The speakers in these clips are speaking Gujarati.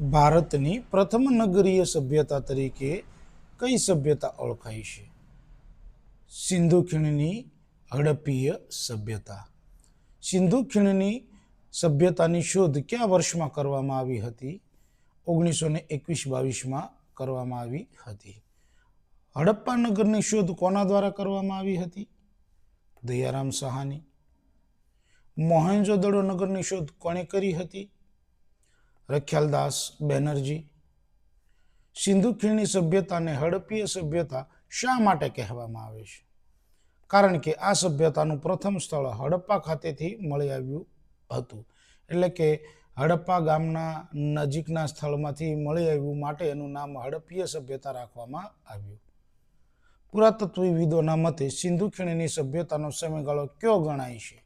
ભારતની પ્રથમ નગરીય સભ્યતા તરીકે કઈ સભ્યતા ઓળખાય છે? સિંધુ ખીણની હડપ્પીય સભ્યતા. સિંધુ ખીણની સભ્યતાની શોધ કયા વર્ષમાં કરવામાં આવી હતી? ઓગણીસો ને એકવીસ બાવીસમાં કરવામાં આવી હતી. હડપ્પા નગરની શોધ કોના દ્વારા કરવામાં આવી હતી? દયારામ સહાની. મોહેન્જો-દડો નગરની શોધ કોણે કરી હતી? રખ્યાલદાસ બેનર્જી, સિંધુ ખીણની સભ્યતાને હડપ્પીય સભ્યતા શા માટે કહેવામાં આવે છે? કારણ કે આ સભ્યતાનું પ્રથમ સ્થળ હડપ્પા ખાતેથી મળી આવ્યું હતું. એટલે કે હડપ્પા ગામના નજીકના સ્થળમાંથી મળી આવ્યું માટે એનું નામ હડપ્પીય સભ્યતા રાખવામાં આવ્યું. પુરાતત્વવિદોના મતે સિંધુ ખીણની સભ્યતાનો સમયગાળો કયો ગણાય છે?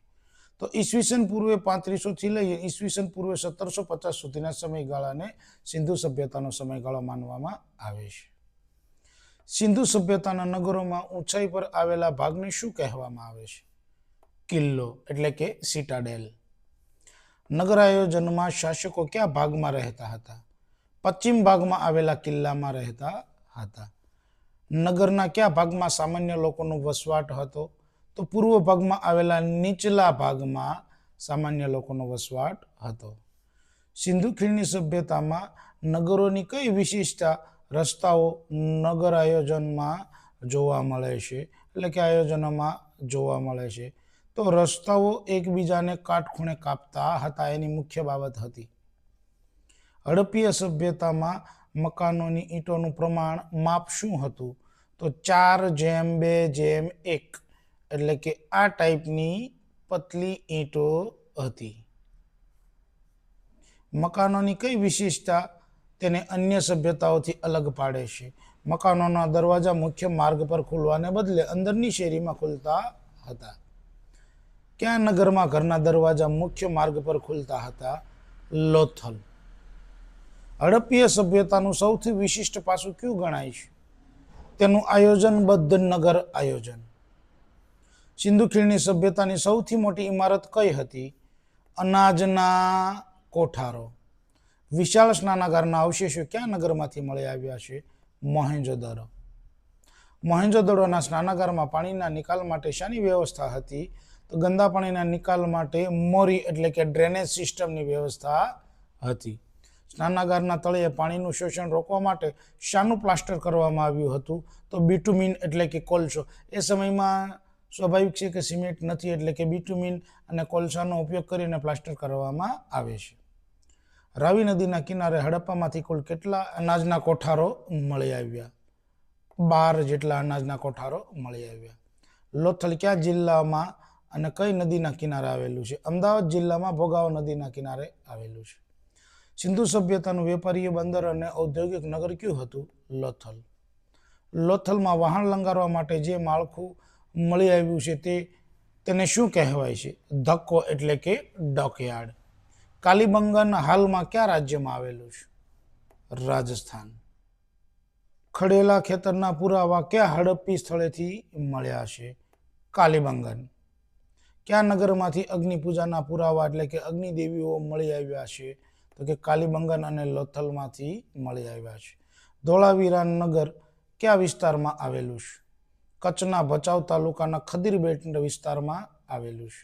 તો ઈસવીસન પૂર્વે પાંત્રીસોથી લઈ ઈસવીસન પૂર્વે સત્તરસો પચાસ સુધીના સમયગાળાને સિંધુ સભ્યતાનો સમયગાળો માનવામાં આવે છે. સિંધુ સભ્યતાના નગરોમાં ઊંચાઈ પર આવેલા ભાગને શું કહેવામાં આવે છે? કિલ્લો એટલે કે સિટાડેલ. નગર આયોજનમાં શાસકો કયા ભાગમાં રહેતા હતા? પશ્ચિમ ભાગમાં આવેલા કિલ્લામાં રહેતા હતા. નગરના કયા ભાગમાં સામાન્ય લોકોનો વસવાટ હતો? તો પૂર્વ ભાગમાં આવેલા નીચલા ભાગમાં સામાન્ય લોકોનો વસવાટ હતો. સિંધુ ખીણની સભ્યતામાં નગરોની કઈ વિશિષ્ટતા રસ્તાઓ નગર આયોજનમાં જોવા મળે છે? એટલે કે આયોજનોમાં જોવા મળે છે. તો રસ્તાઓ એકબીજાને કાટખૂણે કાપતા હતા, એની મુખ્ય બાબત હતી. હડપ્પીય સભ્યતામાં મકાનોની ઈંટોનું પ્રમાણ માપ શું હતું? તો ચાર જેમ, બે જેમ, એક. એટલે કે આ ટાઈપની પતલી ઈંટો હતી. મકાનોની કઈ વિશેષતા તેને અન્ય સભ્યતાઓથી અલગ પાડે છે. મકાનોના દરવાજા મુખ્ય માર્ગ પર ખુલવાને બદલે અંદરની શેરીમાં ખુલતા હતા. ક્યાં નગરમાં ઘરના દરવાજા મુખ્ય માર્ગ પર ખુલતા હતા? લોથલ. હડપ્પીય સભ્યતાનું સૌથી વિશિષ્ટ પાસું કયું ગણાય છે? તેનું આયોજનબદ્ધ નગર આયોજન. સિંધુ ખીણની સભ્યતાની સૌથી મોટી ઇમારત કઈ હતી? અનાજના કોઠારો. વિશાળ સ્નાનાગારના અવશેષો ક્યાં નગરમાંથી મળી આવ્યા છે? મોહેંજોદડો મોહેંજોદડોના સ્નાનાગારમાં પાણીના નિકાલ માટે શાની વ્યવસ્થા હતી? તો ગંદા પાણીના નિકાલ માટે મોરી એટલે કે ડ્રેનેજ સિસ્ટમની વ્યવસ્થા હતી. સ્નાનાગારના તળિયે પાણીનું શોષણ રોકવા માટે શાનું પ્લાસ્ટર કરવામાં આવ્યું હતું. તો બિટુમિન એટલે કે કોલસો. એ સમયમાં સ્વાભાવિક છે કે સિમેન્ટ નથી એટલે કે બિટ્યુમિન અને કોલસાનો ઉપયોગ કરીને પ્લાસ્ટર કરવામાં આવે છે. રાવી નદીના કિનારે હડપ્પામાંથી કુલ કેટલા અનાજના કોઠારો મળી આવ્યા? બાર જેટલા અનાજના કોઠારો મળી આવ્યા. લોથલ કયા જિલ્લામાં અને કઈ નદીના કિનારે આવેલું છે? અમદાવાદ જિલ્લામાં ભોગાવો નદીના કિનારે આવેલું છે. સિંધુ સભ્યતાનું વેપારીય બંદર અને ઔદ્યોગિક નગર કયું હતું? લોથલ. લોથલમાં વાહન લંગારવા માટે જે માળખું મળી આવ્યું છે તે તેને શું કહેવાય છે? ધક્કો એટલે કે ડોકયાર્ડ. કાલીબંગન હાલમાં કયા રાજ્યમાં આવેલું છે? રાજસ્થાન. ખડેલા ખેતરના પુરાવા કયા હડપ્પી સ્થળેથી મળ્યા છે? કાલીબંગન. કયા નગરમાંથી અગ્નિપૂજાના પુરાવા એટલે કે અગ્નિદેવીઓ મળી આવ્યા છે? તો કે કાલીબંગન અને લોથલમાંથી મળી આવ્યા છે. ધોળાવીરા નગર કયા વિસ્તારમાં આવેલું છે? કચ્છના ભચાઉ તાલુકાના ખદીરબેટ વિસ્તારમાં આવેલું છે.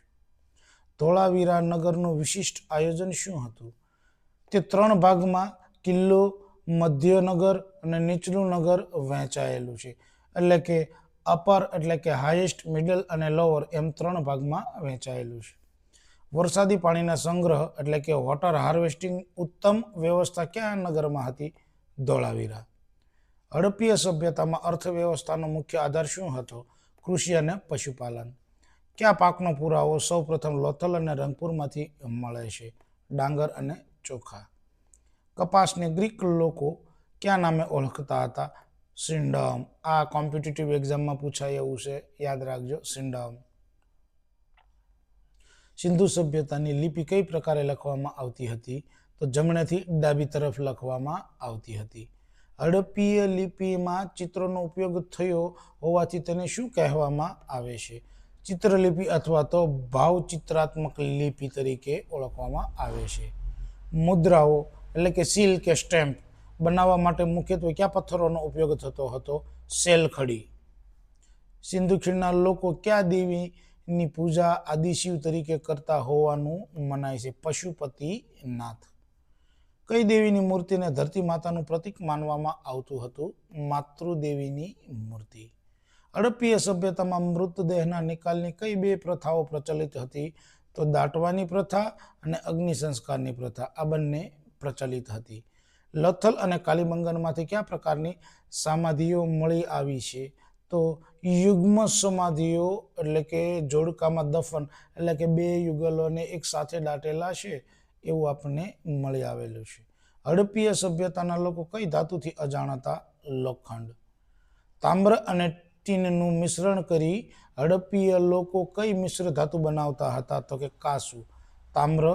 ધોળાવીરા નગરનું વિશિષ્ટ આયોજન શું હતું? તે ત્રણ ભાગમાં કિલ્લો મધ્યનગર અને નીચલું નગર વહેંચાયેલું છે. એટલે કે અપર એટલે કે હાઈએસ્ટ મિડલ અને લોઅર એમ ત્રણ ભાગમાં વહેંચાયેલું છે. વરસાદી પાણીના સંગ્રહ એટલે કે વોટર હાર્વેસ્ટિંગ ઉત્તમ વ્યવસ્થા કયા નગરમાં હતી? ધોળાવીરા. હડપ્પીય સભ્યતામાં અર્થવ્યવસ્થાનો મુખ્ય આધાર શું હતો? કૃષિ અને પશુપાલન. કયા પાકનો પુરાવો સૌ પ્રથમ લોથલ અને રંગપુરમાંથી મળે છે? ડાંગર અને ચોખા. કપાસને ગ્રીક લોકો કયા નામે ઓળખતા હતા? સિન્ડમ. આ કોમ્પિટિટિવ એક્ઝામમાં પૂછાય એવું છે. યાદ રાખજો, સિન્ડમ. સિંધુ સભ્યતાની લિપિ કઈ પ્રકારે લખવામાં આવતી હતી? તો જમણેથી ડાબી તરફ લખવામાં આવતી હતી. હડપ્પીય લિપિમાં ચિત્રોનો ઉપયોગ થયો હોવાથી તેને શું કહેવામાં આવે છે? ચિત્રલિપિ અથવા તો ભાવચિત્રાત્મક લિપિ તરીકે ઓળખવામાં આવે છે. મુદ્રાઓ એટલે કે સીલ કે સ્ટેમ્પ બનાવવા માટે મુખ્યત્વે કયા પથ્થરોનો ઉપયોગ થતો હતો? સેલખડી સિંધુ ખીણના લોકો કયા દેવીની પૂજા આદિશિવ તરીકે કરતા હોવાનું મનાય છે? પશુપતિનાથ. કઈ દેવીની મૂર્તિને ધરતી માતાનું પ્રતીક માનવામાં આવતું હતું, માતૃદેવીની મૂર્તિ. હડપ્પીય સભ્યતામાં મૃતદેહના નિકાલની કઈ બે પ્રથાઓ પ્રચલિત હતી? તો દાટવાની પ્રથા અને અગ્નિ સંસ્કારની પ્રથા, આ બંને પ્રચલિત હતી. લથલ અને કાલીબંગનમાંથી કયા પ્રકારની સમાધિઓ મળી આવી છે? તો યુગ્મ સમાધિઓ, એટલે કે જોડકામાં દફન, એટલે કે બે યુગલોને એક સાથે દાટેલા છે. એવું આપણને મળી આવેલું છે. હડપ્પીય સભ્યતાના લોકો કઈ ધાતુથી અજાણ હતા લોખંડ? તામ્ર અને ટીનનું મિશ્રણ કરી હડપ્પીય લોકો કઈ મિશ્ર ધાતુ બનાવતા હતા? તો કે કાસુ. તામ્ર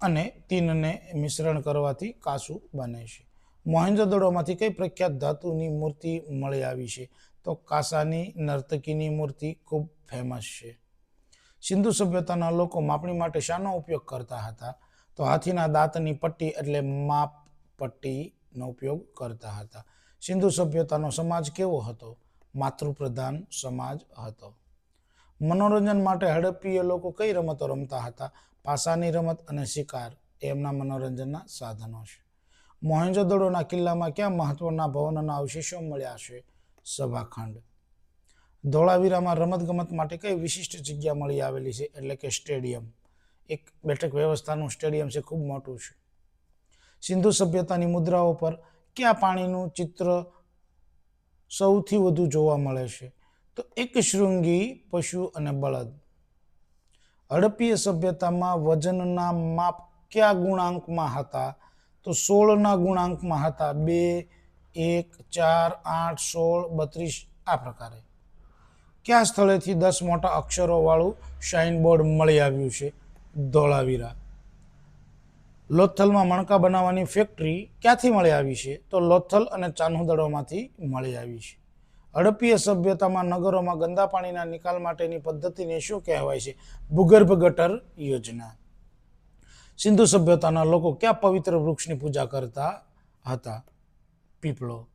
અને ટીનને મિશ્રણ કરવાથી કાસુ બને છે. મોહેન્જોદડોમાંથી કઈ પ્રખ્યાત ધાતુની મૂર્તિ મળી આવી છે? તો કાસાની નર્તકીની મૂર્તિ ખૂબ ફેમસ છે. સિંધુ સભ્યતાના લોકો માપણી માટે શાનો ઉપયોગ કરતા હતા? તો હાથીના દાંતની પટ્ટી એટલે માપ પટ્ટીનો ઉપયોગ કરતા હતા. સિંધુ સભ્યતાનો સમાજ કેવો હતો? માતૃપ્રધાન સમાજ હતો. મનોરંજન માટે હડપ્પીય લોકો કઈ રમતો રમતા હતા? પાસાની રમત અને શિકાર એમના મનોરંજનના સાધનો છે. મોહેંજોદડોના કિલ્લામાં ક્યાં મહત્વના ભવનના અવશેષો મળ્યા છે? સભાખંડ. ધોળાવીરામાં રમતગમત માટે કઈ વિશિષ્ટ જગ્યા મળી આવેલી છે? એટલે કે સ્ટેડિયમ. એક બેઠક વ્યવસ્થાનું સ્ટેડિયમ છે, ખૂબ મોટું છે. સિંધુ સભ્યતાની મુદ્રાઓ પર કયા પાણીનું ચિત્ર સૌથી વધુ જોવા મળે છે? તો એક શૃંગી, પશુ અને બળદ. હડપ્પીય સભ્યતામાં વજનના માપ કયા ગુણાંકમાં હતા? તો સોળના ગુણાંકમાં હતા. બે, એક, ચાર, આઠ, સોળ, બત્રીસ, આ પ્રકારે. કયા સ્થળેથી દસ મોટા અક્ષરોવાળું શાઇન બોર્ડ મળી આવ્યું છે? ધોળાવીરા. લોથલમાં મણકા બનાવવાની ફેક્ટરી ક્યાંથી મળી આવી છે? તો લોથલ અને ચાનુદડોમાંથી મળી આવી છે. હડપ્પીય સભ્યતામાં નગરોમાં ગંદા પાણીના નિકાલ માટેની પદ્ધતિને શું કહેવાય છે? ભૂગર્ભ ગટર યોજના. સિંધુ સભ્યતાના લોકો ક્યાં પવિત્ર વૃક્ષની પૂજા કરતા હતા? પીપળો.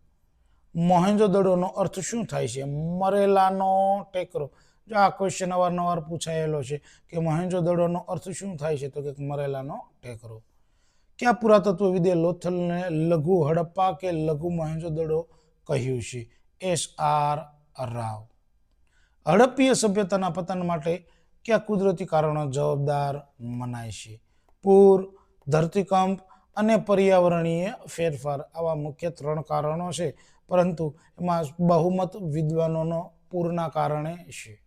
મોહેંજોદડોનો અર્થ શું થાય છે? મરેલાનો ટેકરો. જો આ ક્વેશ્ચન અવારનવાર પૂછાયેલો છે કે મોહેંજોદડોનો અર્થ શું થાય છે તો કે મરેલાનો ટેકરો. ક્યાં પુરાતત્વવિદે લોથલને લઘુ હડપ્પા કે લઘુ મોહેંજોદડો કહ્યું છે? S R Rao. હડપ્પીય સભ્યતાના પતન માટે કયા કુદરતી કારણો જવાબદાર મનાય છે? પૂર, ધરતીકંપ અને પર્યાવરણીય ફેરફાર આવા મુખ્ય ત્રણ કારણો છે, પરંતુ એમાં બહુમત વિદ્વાનોનો પૂરના કારણે છે.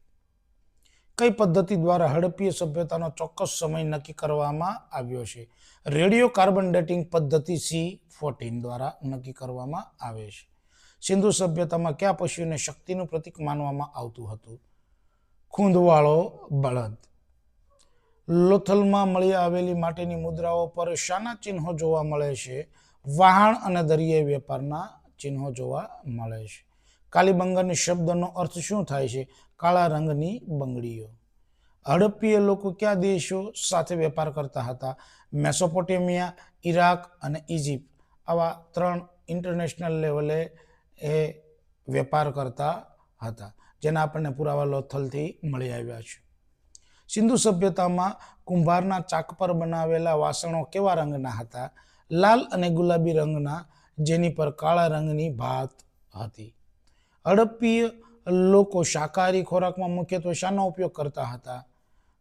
કઈ પદ્ધતિ દ્વારા હડપ્પીય સભ્યતાનો ચોક્કસ સમય નક્કી કરવામાં આવ્યો છે? રેડિયો કાર્બન ડેટિંગ પદ્ધતિ સી ફોર્ટીન દ્વારા નક્કી કરવામાં આવે છે. સિંધુ સભ્યતામાં કયા પશુને શક્તિનું પ્રતીક માનવામાં આવતું હતું? ખૂંદવાળો, બળદ. લોથલમાં મળી આવેલી માટીની મુદ્રાઓ પર શાના ચિહ્નો જોવા મળે છે? વહાણ અને દરિયાઈ વેપારના ચિહ્નો જોવા મળે છે. કાલીબંગરની શબ્દનો અર્થ શું થાય છે? કાળા રંગની બંગડીઓ. હડપ્પીય લોકો કયા દેશો સાથે વેપાર કરતા હતા? મેસોપોટેમિયા ઈરાક અને ઇજિપ્ત આવા ત્રણ ઇન્ટરનેશનલ લેવલે એ વેપાર કરતા હતા, જેના આપણને પુરાવા લોથલથી મળી આવ્યા છે. સિંધુ સભ્યતામાં કુંભારના ચાક પર બનાવેલા વાસણો કેવા રંગના હતા? લાલ અને ગુલાબી રંગના, જેની પર કાળા રંગની ભાત હતી. હડપ્પીય લોકો શાકાહારી ખોરાકમાં મુખ્યત્વે શાનો ઉપયોગ કરતા હતા?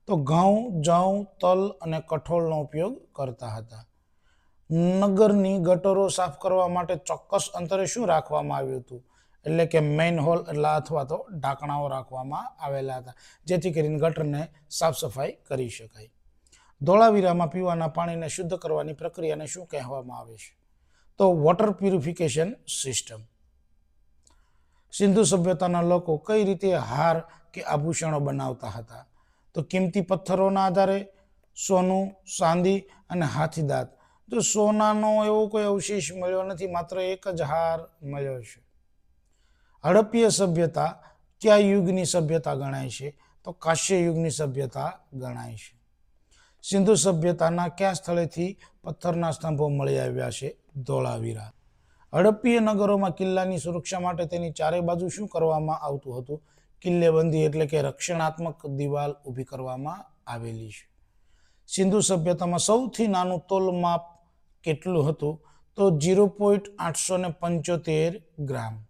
તો ઘઉં જવ તલ અને કઠોળનો ઉપયોગ કરતા હતા. નગરની ગટરો સાફ કરવા માટે ચોક્કસ અંતરે શું રાખવામાં આવ્યું હતું? એટલે કે મેઇન હોલ એટલે અથવા તો ઢાંકણાઓ રાખવામાં આવેલા હતા, જેથી કરીને ગટરને સાફ સફાઈ કરી શકાય. ધોળાવીરામાં પીવાના પાણીને શુદ્ધ કરવાની પ્રક્રિયાને શું કહેવામાં આવે છે? તો વોટર પ્યુરિફિકેશન સિસ્ટમ સિંધુ સભ્યતાના લોકો કઈ રીતે હાર કે આભૂષણો બનાવતા હતા? તો કિંમતી પથ્થરોના આધારે, સોનું, ચાંદી અને હાથીદાંત જો સોનાનો એવો કોઈ અવશેષ મળ્યો નથી, માત્ર એક જ હાર મળ્યો છે. હડપ્પીય સભ્યતા કયા યુગની સભ્યતા ગણાય છે? તો કાશ્ય યુગની સભ્યતા ગણાય છે. સિંધુ સભ્યતાના કયા સ્થળેથી પથ્થરના સ્તંભો મળી આવ્યા છે? ધોળાવીરા. હડપ્પીય નગરોમાં કિલ્લાની સુરક્ષા માટે તેની ચારે બાજુ શું કરવામાં આવતું હતું? કિલ્લેબંધી એટલે કે રક્ષણાત્મક દિવાલ ઊભી કરવામાં આવેલી છે. સિંધુ સભ્યતામાં સૌથી નાનું તોલ માપ કેટલું હતું? તો જીરો પોઈન્ટ આઠસો ને પંચોતેર ગ્રામ.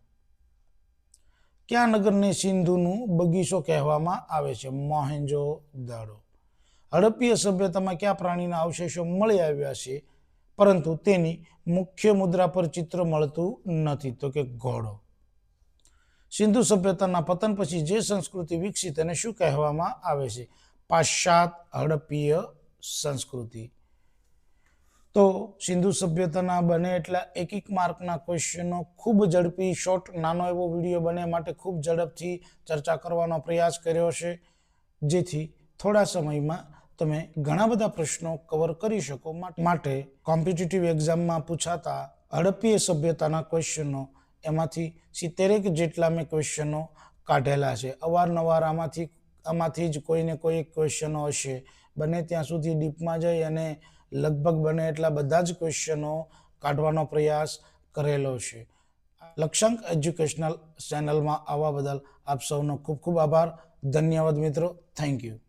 કયા નગરને સિંધુનું બગીચો કહેવામાં આવે છે? મોહેન્જો દાડો હડપ્પીય સભ્યતામાં કયા પ્રાણીના અવશેષો મળી આવ્યા છે? પરંતુ તેની મુખ્ય મુદ્રા પર ચિત્ર મળતું નથી. તો કે ઘોડો. સિંધુ સભ્યતાના પતન પછી જે સંસ્કૃતિ વિકસી તેને શું કહેવામાં આવે છે? પાશ્ચાત હડપ્પીય સંસ્કૃતિ. તો સિંધુ સભ્યતાના બને એટલા એક એક માર્કના ક્વેશ્ચનો ખૂબ ઝડપી શોર્ટ નાનો એવો વીડિયો બને માટે ખૂબ ઝડપથી ચર્ચા કરવાનો પ્રયાસ કર્યો છે. જેથી થોડા સમયમાં તમે ઘણા બધા પ્રશ્નો કવર કરી શકો માટે. કોમ્પિટિટિવ એક્ઝામમાં પૂછાતા હડપ્પીય સભ્યતાના ક્વેશ્ચનો એમાંથી સિત્તેરેક જેટલા મેં ક્વેશ્ચનો કાઢેલા છે. અવારનવાર આમાંથી આમાંથી જ કોઈને કોઈ ક્વેશ્ચનો હશે. બને ત્યાં સુધી ડીપમાં જઈ અને લગભગ બને એટલા બધા જ ક્વેશ્ચનો કાઢવાનો પ્રયાસ કરેલો છે. લક્ષાંક એજ્યુકેશનલ ચેનલમાં આવવા બદલ આપ સૌનો ખૂબ ખૂબ આભાર. ધન્યવાદ મિત્રો. Thank you.